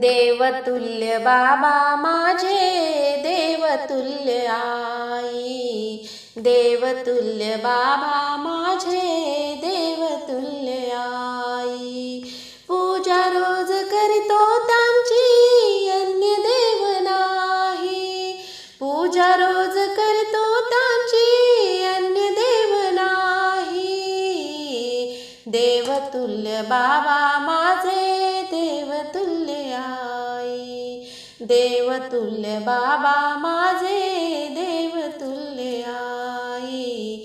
देवतुल्य बाबा माझे देवतुल्य आई. देवतुल्य बाबा माझे देवतुल्य आई. पूजा रोज करतो त्यांची अन्य देव नाही. पूजा रोज करतो त्यांची अन्य देव नाही. देवतुल्य बाबा माझे देवतुल्य देवतुल्य बाबा माझे देवतुल्य आई.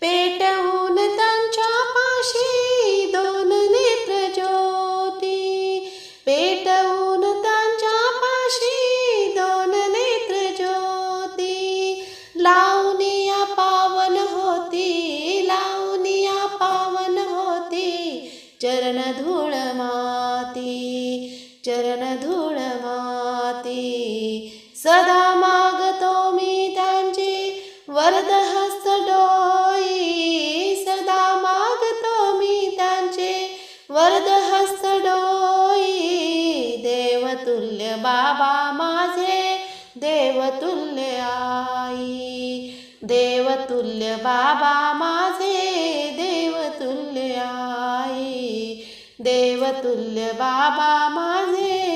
पेटवून त्यांच्या पाशी दोन नेत्र ज्योती. पेटवून त्यांच्या पाशी दोन नेत्र ज्योती. लावणिया पावन होती लावणिया पावन होती. चरण धूळ माती चरण धूळ सदा मागतो मी त्यांची वरद हस्त डोई. सदा मागतो मी त्यांचे वरद हस्त डोई. देवतुल्य बाबा माझे देवतुल्य आई. देवतुल्य बाबा माझे देवतुल्य आई. देवतुल्य बाबा माझे